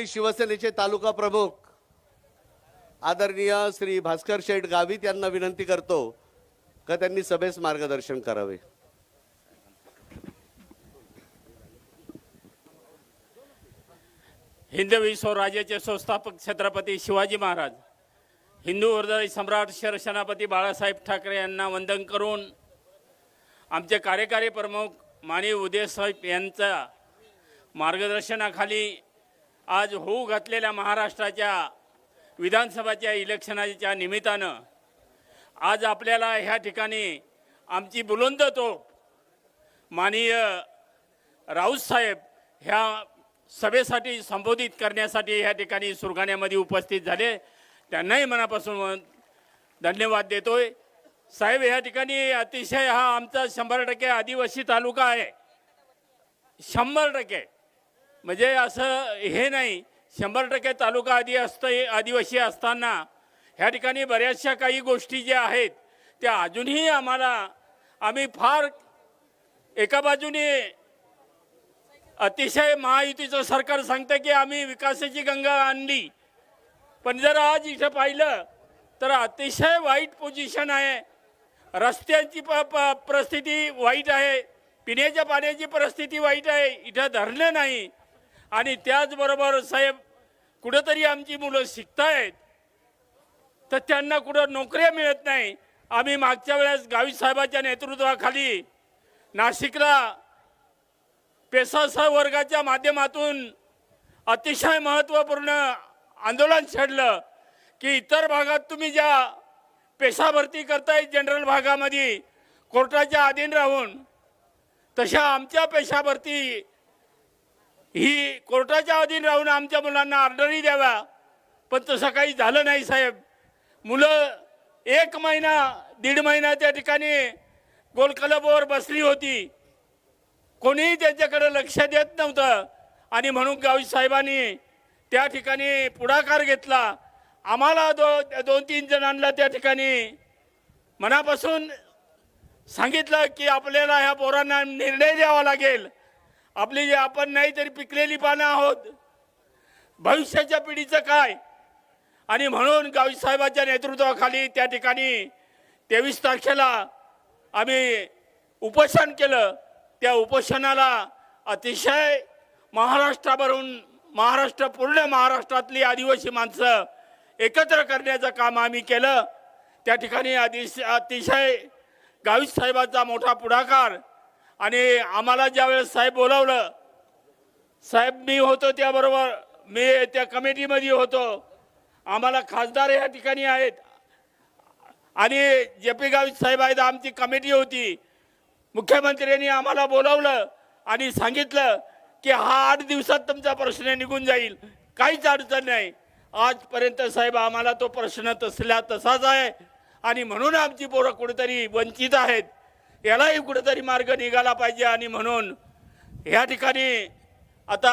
मी शिवसेनेचे तालुका प्रमुख आदरणीय श्री भास्कर शेठ गावित यांना विनंती करतो का त्यांनी सभेस मार्गदर्शन करावे. हिंदवी स्वराज्याचे संस्थापक छत्रपती शिवाजी महाराज हिंदू हृदय सम्राट शरसेनापती बाळासाहेब ठाकरे यांना वंदन करून आमचे कार्यकारी प्रमुख माननीय उदय साहेब यांच्या मार्गदर्शनाखाली आज होऊ घातलेल्या महाराष्ट्राच्या विधानसभाच्या इलेक्शनाच्या निमित्तानं आज आपल्याला ह्या ठिकाणी आमची बुलंद तोप माननीय राऊत साहेब ह्या सभेसाठी संबोधित करण्यासाठी ह्या ठिकाणी सुरगाण्यामध्ये उपस्थित झाले. त्यांनाही मनापासून धन्यवाद देतोय. साहेब या ठिकाणी अतिशय हा आमचा शंभर टक्के आदिवासी तालुका आहे. शंभर टक्के. म्हणजे असं हे नाही शंभर टक्के तालुका आदि असतं आदिवासी असताना ह्या ठिकाणी बऱ्याचशा काही गोष्टी ज्या आहेत त्या अजूनही आम्हाला आम्ही फार एका बाजूने अतिशय महायुतीचं सरकार सांगतं की आम्ही विकासाची गंगा आणली. पण जर आज इथं पाहिलं तर अतिशय वाईट पोझिशन आहे. रस्त्यांची प प परिस्थिती वाईट आहे. पिण्याच्या पाण्याची परिस्थिती वाईट आहे. इथं धरणं नाही. आणि त्याचबरोबर साहेब कुठंतरी आमची मुलं शिकतायत तर त्यांना कुठं नोकऱ्या मिळत नाही. आम्ही मागच्या वेळेस गावी साहेबाच्या नेतृत्वाखाली नाशिकला पेसा वर्गाच्या माध्यमातून अतिशय महत्त्वपूर्ण आंदोलन छेडलं की इतर भागात तुम्ही ज्या पेशा भरती करताय जनरल भागामध्ये कोर्टाच्या अधीन राहून तशा आमच्या पेशा भरती ही कोर्टाच्या अधीन राहून आमच्या मुलांना ऑर्डरही द्यावा. पण तसं काही झालं नाही साहेब. मुलं एक महिना दीड महिना त्या ठिकाणी गोलकलबवर बसली होती. कोणीही त्यांच्याकडे लक्ष देत नव्हतं. आणि म्हणून गावी साहेबांनी त्या ठिकाणी पुढाकार घेतला. आम्हाला दो दोन तीन जणांना त्या ठिकाणी मनापासून सांगितलं की आपल्याला ह्या पोरांना निर्णय द्यावा लागेल. आपली जे आपण नाही तरी पिकलेली पानं आहोत. भविष्याच्या पिढीचं काय? आणि म्हणून गावी साहेबांच्या नेतृत्वाखाली त्या ठिकाणी तेवीस तारखेला आम्ही उपोषण केलं. त्या उपोषणाला अतिशय महाराष्ट्रावरून महाराष्ट्र पूर्ण महाराष्ट्रातली आदिवासी माणसं एकत्र करण्याचं काम आम्ही केलं. त्या ठिकाणी अतिशय अतिशय गावी साहेबांचा मोठा पुढाकार आणि आम्हाला ज्यावेळेस साहेब बोलावलं साहेब मी होतो त्याबरोबर मी त्या कमिटीमध्ये होतो. आम्हाला खासदार या ठिकाणी आहेत. आणि जे पी गावित साहेब आहेत आमची कमिटी होती. मुख्यमंत्र्यांनी आम्हाला बोलावलं आणि सांगितलं की हा आठ दिवसात तुमचा प्रश्न निघून जाईल. काहीच अडचण नाही. आजपर्यंत साहेब आम्हाला तो प्रश्न तसल्या तसाच आहे. आणि म्हणून आमची पोरं कुठेतरी वंचित आहेत. यालाही कुठेतरी मार्ग निघाला पाहिजे आणि म्हणून ह्या ठिकाणी आता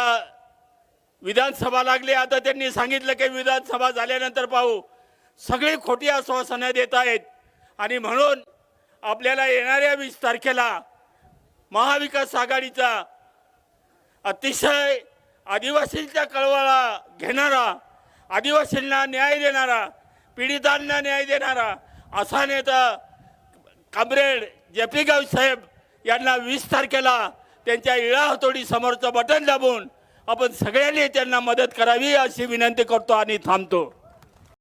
विधानसभा लागली. आता त्यांनी सांगितलं की विधानसभा झाल्यानंतर पाहू. सगळी खोटी आश्वासनं देत आहेत. आणि म्हणून आपल्याला येणाऱ्या वीस तारखेला महाविकास आघाडीचा अतिशय आदिवासींच्या कळवळा घेणारा आदिवासींना न्याय देणारा पीडितांना न्याय देणारा असा नेता कामरेड जे पी गाव साहेब यांना वीस तारखेला त्यांच्या इळा हातोडी समोरचं बटन दाबून आपण सगळ्यांनी त्यांना मदत करावी अशी विनंती करतो आणि थांबतो.